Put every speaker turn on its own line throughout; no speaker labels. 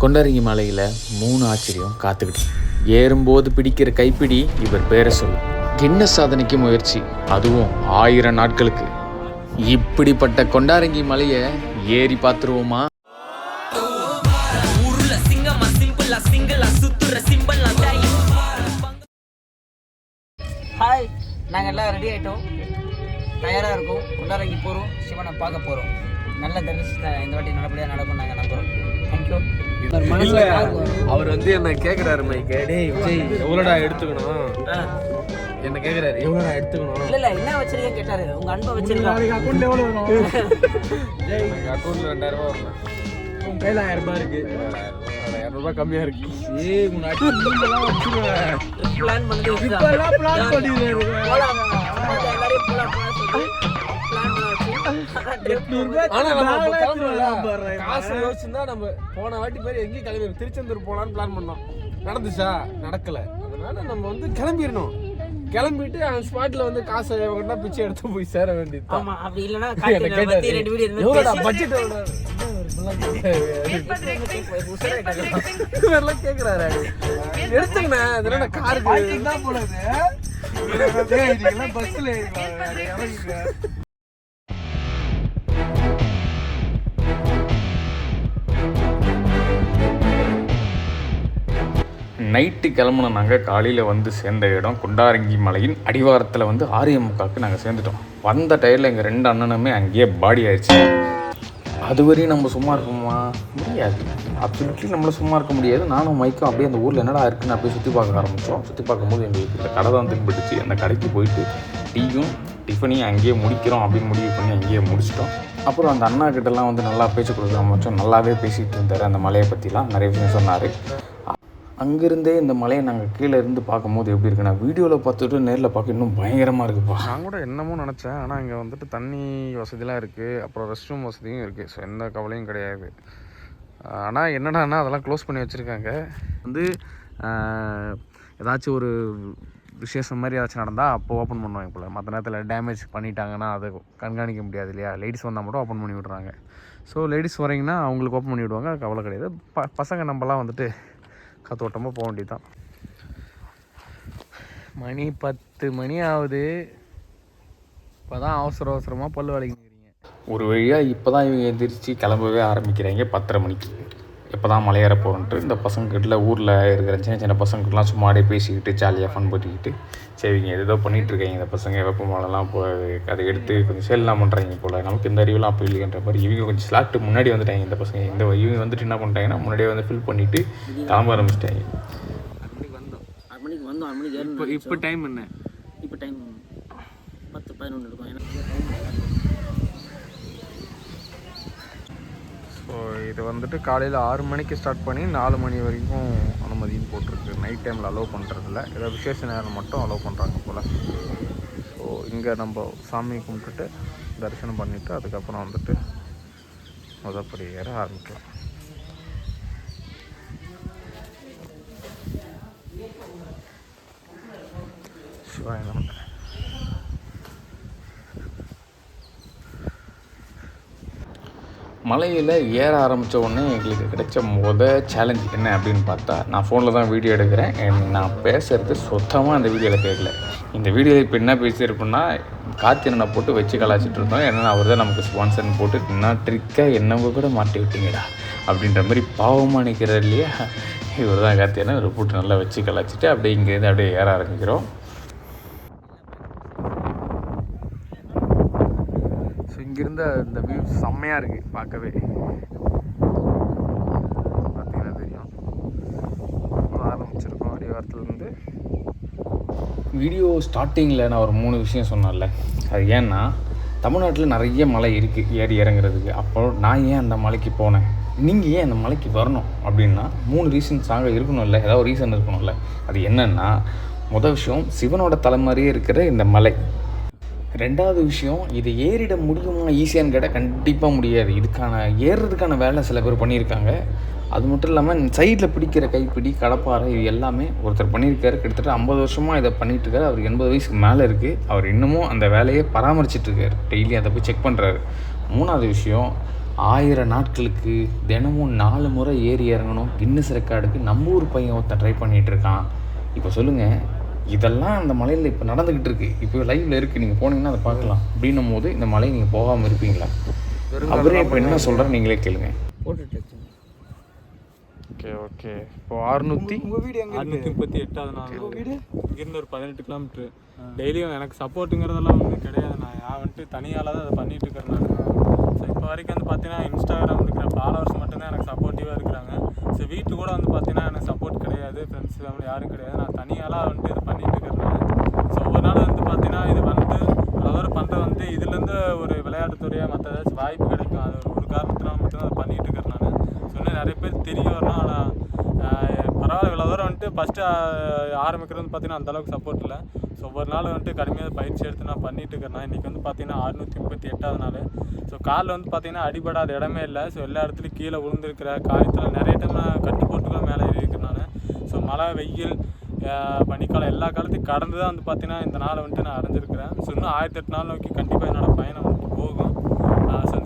கொண்டரங்கி மலையில் மூணு ஆச்சரியம் காத்துக்கிட்டு ஏறும்போது பிடிக்கிற கைப்பிடி இவர் பேரை சொல்லும் கிண்ண சாதனைக்கு முயற்சி அதுவும் ஆயிரம் நாட்களுக்கு. இப்படிப்பட்ட கொண்டாரங்கி மலையை ஏறி பார்த்துருவோமா?
ஹாய் நாங்கள் எல்லாம் ரெடி ஆகிட்டோம் தயாராக இருக்கோம். கொண்டாரங்கி போகிறோம் சிவனை பார்க்க போகிறோம் நல்ல தரிசனத்தை இந்த வாட்டி நல்லபடியாக நடக்கும் நாங்கள் நம்புகிறோம் தேங்க்யூ
அவர் வந்து என்ன கேக்குறாரு மைக்கு? டேய் விஜய். எவ்வளோடா எடுத்துக்கணும்? என்ன கேக்குறாரு? எவ்வளோடா எடுத்துக்கணும்?
இல்லை இல்லை என்ன வச்சிருக்கேன் கேட்டார். உங்கள் அன்பை வச்சிருக்கோம்.
எங்க அக்கௌண்ட்ல ரெண்டாயிரம் ரூபாய் வரல உன் கையில ஆயிரம் ரூபாய் இருக்கு. ஆயிரம் ரூபாய் கம்மியா இருக்கு. ஏய்
பிளான் பண்ணி
இப்பெல்லாம் plan காசு யோசிச்சிருந்தா நம்ம போன வாட்டி பேர் எங்கேயும் கிளம்பி திருச்செந்தூர் போலான்னு பிளான் பண்ணோம். நடந்துச்சா? நடக்கல. அதனால நம்ம வந்து கிளம்பிடணும். கிளம்பிட்டு அந்த ஸ்பாட்ல வந்து காசை எவங்கிட்ட பிச்சை எடுத்து போய் சேர வேண்டியது
ஆமா அப்படி
கேட்டாரு? எவ்வளோடா பட்ஜெட் இதெல்லாம் கேக்குறாரு. எடுத்துங்கண்ணே இதெல்லாம் காருக்கு. தான் போனது பஸ்ல
நைட்டு கிளம்புன நாங்கள் காலையில் வந்து சேர்ந்த இடம் குண்டாரங்கி மலையின் அடிவாரத்தில் வந்து ஆரியமுக்காவுக்கு நாங்கள் சேர்ந்துட்டோம். வந்த டயரில் எங்கள் ரெண்டு அண்ணனுமே அங்கேயே பாடி ஆயிடுச்சு. அது வரையும் நம்ம சும்மா இருப்போமா? முடியாது. அப்சல்யூட்லி நம்மள சும்மா இருக்க முடியாது. நானும் மைக்கும் அப்படியே அந்த ஊரில் என்னடா இருக்குன்னு அப்படியே சுற்றி பார்க்க ஆரம்பித்தோம் சுற்றி பார்க்கும்போது எங்களுக்கு இந்த கடை தான் திரும்பிடுச்சு அந்த கடைக்கு போயிட்டு டீயும் டிஃபனையும் அங்கேயே முடிக்கிறோம் அப்படின்னு முடிவு பண்ணி அங்கேயே முடிச்சிட்டோம். அப்புறம் அந்த அண்ணா கிட்டலாம் வந்து நல்லா பேச்சு கொடுக்க ஆரம்பித்தோம் நல்லாவே பேசிகிட்டு இருந்தார் அந்த மலையை பற்றிலாம் நிறைய விஷயம் சொன்னார். அங்கேருந்தே இந்த மலையை நாங்கள் கீழே இருந்து பார்க்கும்போது எப்படி இருக்குன்னா வீடியோவில் பார்த்துட்டு நேரில் பார்க்க இன்னும் பயங்கரமாக இருக்குப்பா.
நான் கூட என்னமோ நினச்சேன். ஆனால் இங்கே வந்துட்டு தண்ணி வசதிலாம் இருக்குது அப்புறம் ரெஸ்ட் ரூம் வசதியும் இருக்குது ஸோ எந்த கவலையும் கிடையாது. ஆனால் என்னடான்னா அதெல்லாம் க்ளோஸ் பண்ணி வச்சுருக்காங்க. வந்து ஏதாச்சும் ஒரு விசேஷம் மாதிரி ஏதாச்சும் நடந்தால் அப்போ ஓப்பன் பண்ணுவாங்க போல். மற்ற நேரத்தில் டேமேஜ் பண்ணிட்டாங்கன்னா அதை கண்காணிக்க முடியாது இல்லையா? லேடிஸ் வந்தால் மட்டும் ஓப்பன் பண்ணி விட்றாங்க ஸோ லேடிஸ் வரீங்கன்னா அவங்களுக்கு ஓப்பன் பண்ணி விடுவாங்க. கவலை கிடையாது. ப பசங்க நம்மலாம் வந்துட்டு காத்தோட்டமாக போக வேண்டியது மணி பத்து மணி ஆகுது. இப்போ தான் அவசர அவசரமாக பல்லு வலிக்கிறீங்க
ஒரு வழியாக இப்போ தான் இவங்க எந்திரிச்சு கிளம்பவே ஆரம்பிக்கிறாங்க பத்தரை மணிக்கு. எப்போ தான் மலையேற போகிறோன்ட்டு இந்த பசங்கக்கிட்ட ஊரில் இருக்கிற சின்ன சின்ன பசங்கள்லாம் சும்மா அப்படியே பேசிக்கிட்டு ஜாலியாக ஃபன் பண்ணிக்கிட்டு சரி இவங்க ஏதோ பண்ணிகிட்டு இருக்காங்க இந்த பசங்க வெப்ப மழைலாம் போ அதை எடுத்து கொஞ்சம் சேல்லாம் பண்ணுறாங்க போல். நமக்கு இந்த அறிவுலாம் அப்போ இல்லைன்ற மாதிரி இவங்க கொஞ்சம் ஸ்லாட்டு முன்னாடி வந்துட்டாங்க இந்த பசங்க. இந்த இவங்க வந்துட்டு என்ன பண்ணிட்டாங்கன்னா முன்னாடியே வந்து ஃபில் பண்ணிவிட்டு கிளம்ப ஆரம்பிச்சிட்டாங்க.
வந்தோம்
இப்போ இப்போ டைம் என்ன?
இப்போ டைம் பத்து பதினொன்று இருக்கும். ஏன்னா
ஸோ இது வந்துட்டு காலையில் ஆறு மணிக்கு ஸ்டார்ட் பண்ணி நாலு மணி வரைக்கும் அனுமதின்னு போட்டிருக்கு. நைட் டைமில் அலோவ் பண்ணுறதில்ல ஏதோ விசேஷ நேரம் மட்டும் அலோவ் பண்ணுறாங்க போல். ஸோ இங்கே நம்ம சாமி கும்பிட்டுட்டு தரிசனம் பண்ணிவிட்டு அதுக்கப்புறம் வந்துட்டு முதப்படி ஏற ஆரம்பிக்கலாம். சிவாய நமக்கு
மலையில் ஏற ஆரம்பித்த உடனே எங்களுக்கு கிடைச்ச முத சேலஞ்ச் என்ன அப்படின்னு பார்த்தா நான் ஃபோனில் தான் வீடியோ எடுக்கிறேன். நான் பேசுகிறது சுத்தமாக அந்த வீடியோவில் கேட்கல. இந்த வீடியோவில் இப்போ என்ன பேசியிருப்பேன்னா காத்திரனை போட்டு வச்சு கலாச்சிட்டு இருந்தோம். ஏன்னா அவர் தான் நமக்கு ஸ்பான்சர்னு போட்டு என்ன ட்ரிக்காக என்னவங்க கூட மாட்டி விட்டீங்கடா. அப்படின்ற மாதிரி பாவமாக நிற்கிறார் இல்லையா? இவர் தான் காத்திரனை இவர் போட்டு நல்லா வச்சு கலாச்சிட்டு அப்படியே இங்கேருந்து அப்படியே ஏற ஆரம்பிக்கிறோம்.
வந்து இந்த வியூ செம்மையாக இருக்குது பார்க்கவே. பார்த்தீங்கன்னா தெரியும்? ஆரம்பிச்சிருக்கோம் அடிவாரத்துலேருந்து.
வீடியோ ஸ்டார்டிங்கில் நான் ஒரு மூணு விஷயம் சொன்னேன்ல. அது ஏன்னா தமிழ்நாட்டில் நிறைய மலை இருக்குது ஏறி இறங்குறதுக்கு. அப்போ நான் ஏன் அந்த மலைக்கு போனேன்? நீங்கள் ஏன் அந்த மலைக்கு வரணும் அப்படின்னா மூணு ரீசன்ஸ் அங்கே இருக்கணும்ல. ஏதாவது ரீசன் இருக்கணும்ல. அது என்னென்னா முதல் விஷயம் சிவனோட தலை இருக்கிற இந்த மலை. ரெண்டாவது விஷயம் இது ஏறிட முடியுமா ஈஸியான்னு கேட்டால் கண்டிப்பாக முடியாது. இதுக்கான ஏறுறதுக்கான வேலை சில பேர் பண்ணியிருக்காங்க. அது மட்டும் இல்லாமல் சைடில் பிடிக்கிற கைப்பிடி கடப்பாறை இது எல்லாமே ஒருத்தர் பண்ணியிருக்காரு. கிட்டத்தட்ட ஐம்பது வருஷமாக இதை பண்ணிட்டு அவர் எண்பது வயசுக்கு மேலே இருக்குது அவர் இன்னமும் அந்த வேலையை பராமரிச்சிட்ருக்காரு டெய்லி அதை போய் செக் பண்ணுறாரு மூணாவது விஷயம் ஆயிரம் நாட்களுக்கு தினமும் நாலு முறை ஏறி இறங்கணும். கின்னஸ் ரெக்கார்டுக்கு நம்ம ஊர் பையன் ஒருத்தன் ட்ரை பண்ணிகிட்ருக்கான் இப்போ சொல்லுங்கள் இதெல்லாம் அந்த மலையில் இப்போ நடந்துக்கிட்டு இருக்கு இப்போ லைவ்ல இருக்குது நீங்கள் போனீங்கன்னா அதை பார்க்கலாம். அப்படின்னும் போது இந்த மலை நீங்கள் போகாமல் இருப்பீங்களா? அவரே இப்போ என்ன சொல்கிறார் நீங்களே கேளுங்க.
Okay okay. இப்போ அறுநூற்றி
அறுநூத்தி முப்பத்தி எட்டாவது நாள். இங்கிருந்து ஒரு பதினெட்டு கிலோமீட்ரு டெய்லியும் எனக்கு சப்போர்ட்டுங்கிறதெல்லாம் ஒன்றும் கிடையாது. நான் நான் வந்துட்டு தனியால் தான் அதை பண்ணிட்டு இருக்கிறேன். நான் ஸோ இப்போ வரைக்கும் வந்து பார்த்தீங்கன்னா இன்ஸ்டாகிராம் இருக்கிற ஃபாலோவர்ஸ் மட்டும்தான் எனக்கு சப்போர்ட்டிவாக இருக்கிறாங்க. ஸோ வீட்டு கூட வந்து பார்த்தீங்கன்னா எனக்கு சப்போர்ட் கிடையாது. ஃப்ரெண்ட்ஸ் ஃபேமிலி யாரும் கிடையாது. நான் தனியாலாம் வந்துட்டு இது பண்ணிட்டு இருக்கிறேன் ஸோ ஒவ்வொரு நாள் வந்து பார்த்தீங்கன்னா இது வந்து அதாவது பண்ணுறது வந்து இதுலேருந்து ஒரு விளையாட்டுத்துறையாக மற்ற ஏதாச்சும் வாய்ப்பு கிடைக்கும். அது ஒரு காரணத்தினால மட்டும்தான் அதை பண்ணிட்டு இருக்கிறேன் நான் ஸோ நிறைய பேர் தெரிய வரணும் ஆனால் பரவாயில்ல. இவ்வளோ தூரம் வந்துட்டு ஃபஸ்ட்டு ஆரம்பிக்கிறது வந்து பார்த்தீங்கன்னா அந்தளவுக்கு சப்போர்ட் இல்லை. ஸோ ஒவ்வொரு நாள் வந்துட்டு கடுமையாக பயிற்சி எடுத்து நான் பண்ணிட்டு இருக்கிறேன். இன்றைக்கி வந்து பார்த்தீங்கன்னா அறுநூற்றி முப்பத்தி எட்டாவது நாள். ஸோ காலில் வந்து பார்த்தீங்கன்னா அடிபடாத இடமே இல்லை. ஸோ எல்லா இடத்துலையும் கீழே விழுந்திருக்கிற காயத்தில் நிறைய டைம் நான் கட்டு போட்டுக்கலாம் மேலே இருக்கிறனால நான். ஸோ மழை வெயில் பனிக்காலம் எல்லா காலத்தையும் கடந்து தான் வந்து பார்த்தீங்கன்னா இந்த நாளை வந்துட்டு நான் அடைஞ்சிருக்கிறேன். ஸோ இன்னும் ஆயிரத்தி எட்டு நாள் நோக்கி கண்டிப்பாக என்னோடய பயணம் வந்துட்டு போகும்.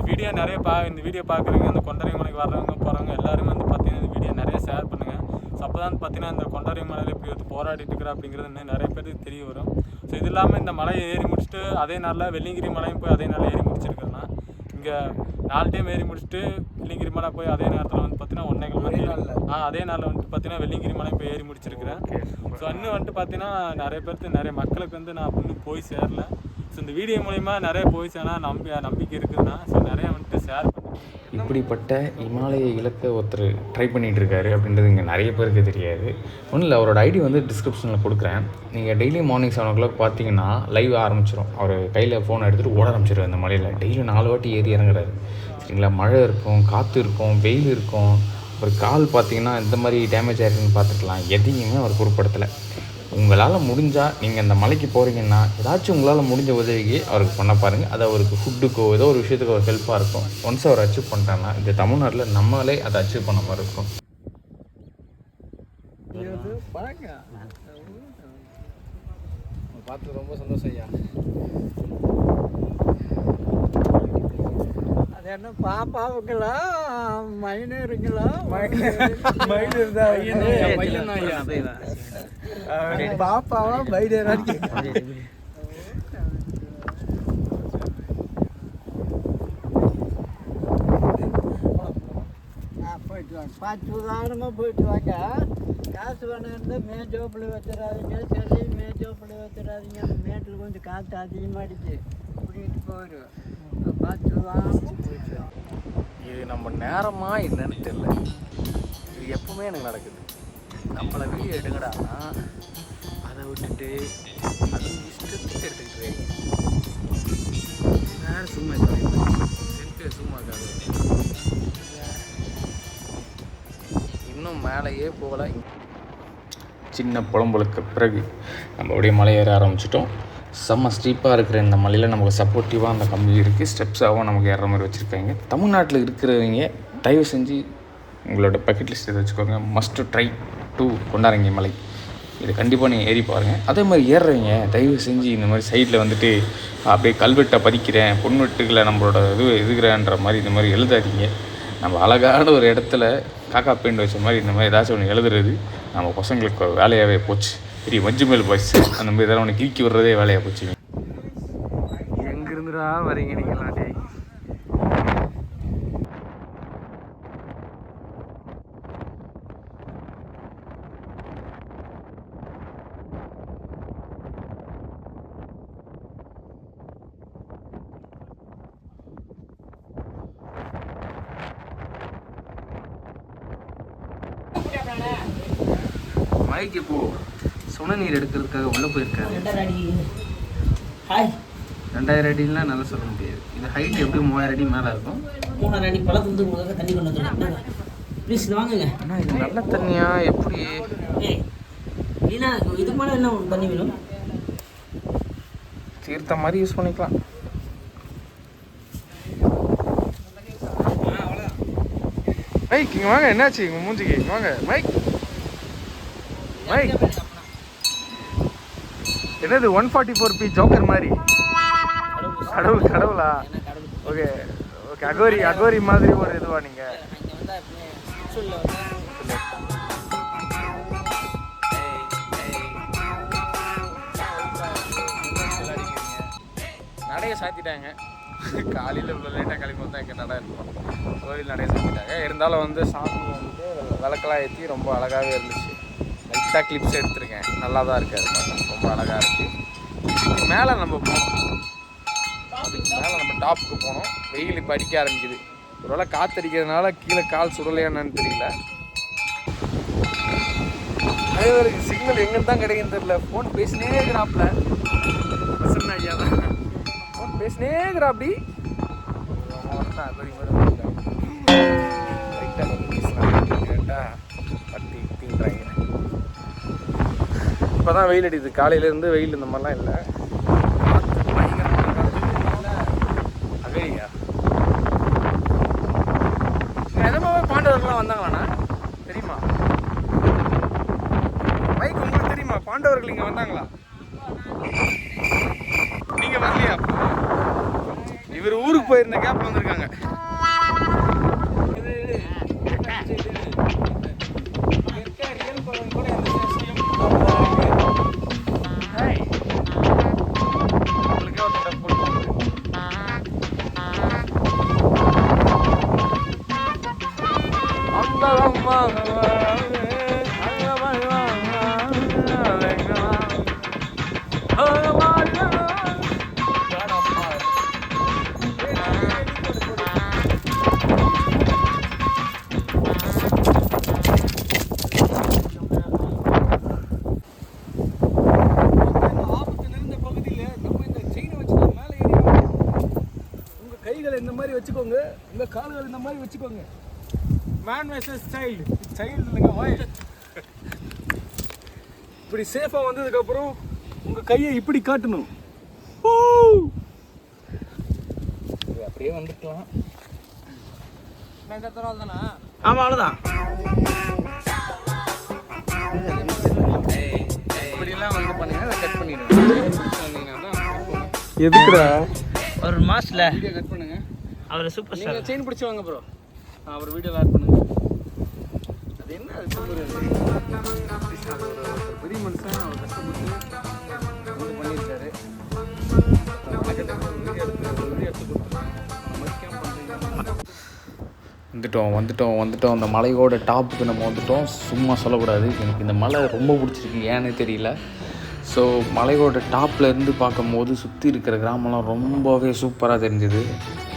வீடியோ நிறைய பா இந்த வீடியோ பார்க்குறவங்க இந்த கொண்டரை மலைக்கு வர்றவங்க போகிறவங்க எல்லாருமே வந்து பார்த்தீங்கன்னா இந்த வீடியோ நிறைய ஷேர் பண்ணுங்கள் ஸோ அப்போ தான் பார்த்தீங்கன்னா இந்த கொண்டரை மலையில் இப்படி வந்து போராடிட்டு இருக்கிற அப்படிங்கிறது இன்னும் நிறைய பேருக்கு தெரிய வரும். ஸோ இது இல்லாமல் இந்த மலையை ஏறி முடிச்சுட்டு அதே நாளில் வெள்ளிங்கிரி மலையும் போய் அதே நாளில் ஏறி முடிச்சிருக்கிறேன் நான் இங்கே நாலு டைம் ஏறி முடிச்சுட்டு வெள்ளிங்கிரி மலை போய் அதே நேரத்தில் வந்து பார்த்தீங்கன்னா ஒன்றே கிலோமீட்டர் ஆ அதே நாளில் வந்துட்டு பார்த்தீங்கன்னா வெள்ளிங்கிரி மலையும் போய் ஏறி முடிச்சிருக்கிறேன். ஸோ இன்னும் வந்துட்டு பார்த்தீங்கன்னா நிறைய பேருக்கு நிறைய மக்களுக்கு வந்து நான் இன்னும் போய் சேரல. ஸோ இந்த வீடியோ மூலிமா நிறைய போயிடுச்சு ஆனால் நம்பி நம்பிக்கை இருக்குதுன்னா ஸோ நிறைய வந்துட்டு ஷேர்
இப்படிப்பட்ட இமாலய இலக்கை ஒருத்தர் ட்ரை பண்ணிகிட்ருக்காரு அப்படின்றது இங்கே நிறைய பேருக்கு தெரியாது. ஒன்றும் இல்லை அவரோட ஐடி வந்து டிஸ்கிரிப்ஷனில் கொடுக்குறேன். நீங்கள் daily morning seven o'clock பார்த்தீங்கன்னா லைவ் ஆரம்பிச்சிடும் அவர் கையில் ஃபோன் எடுத்துகிட்டு ஓட ஆரம்பிச்சிடும் அந்த மலையில். டெய்லி நாலு வாட்டி ஏறி இறங்குறாரு. சரிங்களா? மழை இருக்கும் காற்று இருக்கும் வெயில் இருக்கும். ஒரு கால் பார்த்தீங்கன்னா இந்த மாதிரி டேமேஜ் ஆகிருக்குன்னு பார்த்துக்கலாம். எதையுமே அவர் பொருட்படுத்தலை. உங்களால் முடிஞ்சால் நீங்கள் அந்த மலைக்கு போகிறீங்கன்னா ஏதாச்சும் உங்களால் முடிஞ்ச உதவிக்கு அவருக்கு பண்ண பாருங்கள் அது அவருக்கு ஃபுட்டுக்கோ ஏதோ ஒரு விஷயத்துக்கு ஒரு ஹெல்ப்பாக இருக்கும். ஒன்ஸ் அவர் அச்சீவ் பண்ணிட்டாங்கன்னா இந்த தமிழ்நாட்டில் நம்மளே அதை அச்சீவ் பண்ண மாதிரி இருக்கும்.
பார்த்து ரொம்ப சந்தோஷம் ஐயா.
அது என்ன பாப்பாவுங்களா மைனருங்களா
மைனர்
பாப்பாவா கேட்குறேன் போயிட்டு வாங்க பார்த்து உதாரணமாக போயிட்டு வாங்க காசு வேணும் இருந்தால் மே ஜோப்பில் வச்சிடாதீங்க சரி மே ஜோப்பில் வச்சிடாதீங்க மேட்டில் கொஞ்சம் காற்று அதிகமாகிடுச்சு கூட்டிகிட்டு போயிடும் பார்த்து உதாரணமாக போயிட்டு வாங்க
இது நம்ம நேரமா என்னன்னு தெரியல. இது எப்பவுமே எனக்கு நடக்குது. நம்மளை வெளியே எடுங்கடா. அதை விட்டுட்டு அது இஷ்டத்துக்கு எடுத்துக்கிட்டு வேறு சும்மா செல்ஃபியை சும்மா இருக்காது இன்னும் மேலேயே போகல.
சின்ன புலம்பலுக்கு பிறகு நம்ம அப்படியே மலை ஏற ஆரம்பிச்சிட்டோம். செம்ம ஸ்டீப்பாக இருக்கிற இந்த மலையில் நமக்கு சப்போர்ட்டிவாக அந்த கம்பி இருக்குது ஸ்டெப்ஸாகவும் நமக்கு ஏற மாதிரி வச்சுருக்காங்க. தமிழ்நாட்டில் இருக்கிறவங்க தயவு செஞ்சு உங்களோட பக்கெட் லிஸ்ட் எதை வச்சுக்கோங்க. மஸ்ட் ட்ரை டு கொண்டாரங்கி மலை. இது கண்டிப்பாக நீங்கள் ஏறி பாருங்கள் அதே மாதிரி ஏறுறவங்க தயவு செஞ்சு இந்த மாதிரி சைடில் வந்துட்டு அப்படியே கல்வெட்டை பதிக்கிறேன். பொன்வெட்டுகளை நம்மளோட இது எதுக்குறேன்ற மாதிரி இந்த மாதிரி எழுதாதீங்க. நம்ம அழகான ஒரு இடத்துல காக்கா பெயிண்ட் வச்ச மாதிரி இந்த மாதிரி ஏதாச்சும் ஒன்று எழுதுறது நம்ம பசங்களுக்கு வேலையாகவே போச்சு. பெரிய மஞ்சு மேல் பாய்ஸ் அந்த மாதிரி இதெல்லாம் ஒன்று கிறுக்கி விடுறதே வேலையாக போச்சு.
எங்கிருந்துடா வரீங்க நீங்களாம் மைக் இப்போ சுன நீர் எடுக்கிறதுக்காக உள்ளே போயிருக்காரு.
ரெண்டரை அடி. ஹாய்.
ரெண்டாயிரம் அடிலாம் நல்லா சொல்ல முடியாது. இது ஹைட் எப்படியும் மூவாயிரம் அடி மேலே இருக்கும்?
மூணரை அடி பழத்து வந்து உங்களுக்கு தண்ணி கொண்டு வந்துருங்க ப்ளீஸ் இது வாங்குங்க.
ஆனால் இது நல்ல தண்ணியா? எப்படி?
இல்லைன்னா இதுக்கு மேலே என்ன தண்ணி வேணும்?
தீர்த்த மாதிரி யூஸ் பண்ணிக்கலாம். மைக் இங்கே வாங்க. என்னாச்சு? இங்கே மூஞ்சிக்கு? வாங்க. மைக் மைக் என்னது one forty four B joker மாதிரி? கடவுள் கடவுளா? ஓகே ஓகே அகோரி அகோரி மாதிரி ஒரு இதுவா நீங்கள் நடைய சாத்திட்டாங்க. காலையில் இவ்வளோ லேட்டாக கிளம்பி வந்தால் எங்கே நடை இருக்கும்? கோவில் நடைய சாத்திட்டாங்க. இருந்தாலும் வந்து சாமி வந்து விளக்கெல்லாம் ஏற்றி ரொம்ப அழகாகவே இருந்துச்சு. லைட்டாக கிளிப்ஸ் எடுத்திருக்கேன். நல்லா தான் இருக்காது பார்த்தா. ரொம்ப அழகாக இருக்குது மேலே நம்ம போனோம் அதுக்கு மேலே நம்ம டாப்புக்கு போனோம். வெயில் இப்போ அடிக்க ஆரம்பிக்குது. ஒருவேளை காத்தடிக்கிறதுனால கீழே கால் சுடலையான்னு தெரியல. டிரைவருக்கு சிக்னல் எங்கே தான் கிடைக்குன்னு தெரியல. ஃபோன் பேசினே இருக்கிறாப்புல. பிரசன்ன ஐயா தான். ஃபோன் பேசினே இருக்கிறா அப்படி இப்போ தான் வெயில் அடிக்குது. காலையிலேருந்து வெயில் இந்த மாதிரிலாம் இல்லை. அகழியா நிஜமாவே பாண்டவர்கள்லாம் வந்தாங்களாண்ணா? தெரியுமா? பைக் உங்களுக்கு தெரியுமா? பாண்டவர்கள் இங்கே வந்தாங்களா? நீங்கள் வரலையா? இவர் ஊருக்கு போயிருந்த கேப்ல வந்திருக்காங்க.
வச்சுக்கோங்க. உங்கள் கால்கள் இந்த மாதிரி வச்சுக்கோங்க. மேன் வெர்சஸ் சைல்டு சைல்டு இல்லைங்க வாய் இப்படி சேஃபாக வந்ததுக்கப்புறம் உங்கள் கையை இப்படி காட்டணும். ஓ
அப்படியே வந்துக்கலாம்
இந்த தூரம் தானா?
ஆமா அவ்வளோதான் இப்படிலாம் வந்து பண்ணீங்கன்னா கட் பண்ணிடுவேன்
எதுக்குடா?
ஒரு மாசத்துல
கட் பண்ணுங்க.
அவர் சூப்பர் ஸ்டார்
செயின் பிடிச்சி வாங்க ப்ரோ அவர் வீடியோவில் ஆட் பண்ணுங்க. அது என்ன? பெரிய மனுஷன் அவர் கஷ்டப்பட்டு பண்ணியிருக்காரு.
வந்துட்டோம் வந்துட்டோம் வந்துட்டோம். அந்த மலையோட டாப்புக்கு நம்ம வந்துட்டோம். சும்மா சொல்லக்கூடாது. எனக்கு இந்த மலை ரொம்ப பிடிச்சிருக்கு. ஏன்னு தெரியல. ஸோ மலையோட டாப்லேருந்து பார்க்கும்போது சுற்றி இருக்கிற கிராமம்லாம் ரொம்பவே சூப்பராக தெரிஞ்சுது.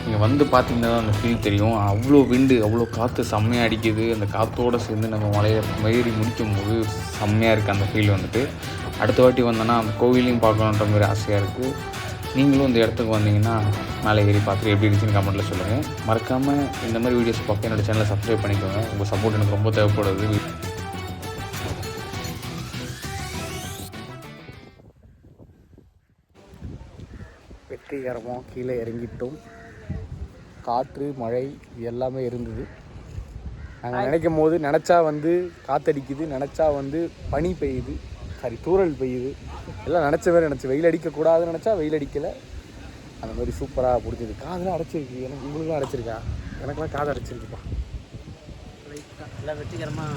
நீங்கள் வந்து பார்த்தீங்கன்னா தான் அந்த ஃபீல் தெரியும். அவ்வளோ விண்டு அவ்வளோ காற்று செம்மையாக அடிக்குது. அந்த காற்றோடு சேர்ந்து நம்ம மலையை மேறி முடிக்கும் போது செம்மையாக இருக்குது அந்த ஃபீல் வந்துட்டு. அடுத்த வாட்டி வந்தோன்னா அந்த கோவிலையும் பார்க்கணுன்ற மாதிரி ஆசையாக இருக்குது நீங்களும் இந்த இடத்துக்கு வந்தீங்கன்னா மேலே ஏறி பார்த்துட்டு எப்படி இருந்துச்சுன்னு கமெண்ட்டில் சொல்லுங்கள் மறக்காமல் இந்த மாதிரி வீடியோஸ் பார்க்க என்னோடய சேனலை சப்ஸ்கிரைப் பண்ணிக்கோங்க. உங்கள் சப்போர்ட் எனக்கு ரொம்ப தேவைப்படுது.
வெற்றிகரமாக கீழே இறங்கிட்டோம். காற்று மழை இது எல்லாமே இருந்தது. நாங்கள் நினைக்கும் போது நினச்சா வந்து காத்தடிக்குது நினச்சா வந்து பனி பெய்யுது. சாரி தூறல் பெய்யுது. எல்லாம் நினச்ச மாதிரி நினச்சி வெயில் அடிக்கக்கூடாதுன்னு நினச்சா வெயில் அடிக்கலை. அந்த மாதிரி சூப்பராக பிடிச்சது காதெல்லாம் அடைச்சிருக்கு. எனக்கு உங்களுக்கும் அடைச்சிருக்கா? எனக்கெல்லாம் காது அடைச்சிருக்குப்பா.
எல்லாம் வெற்றிகரமாக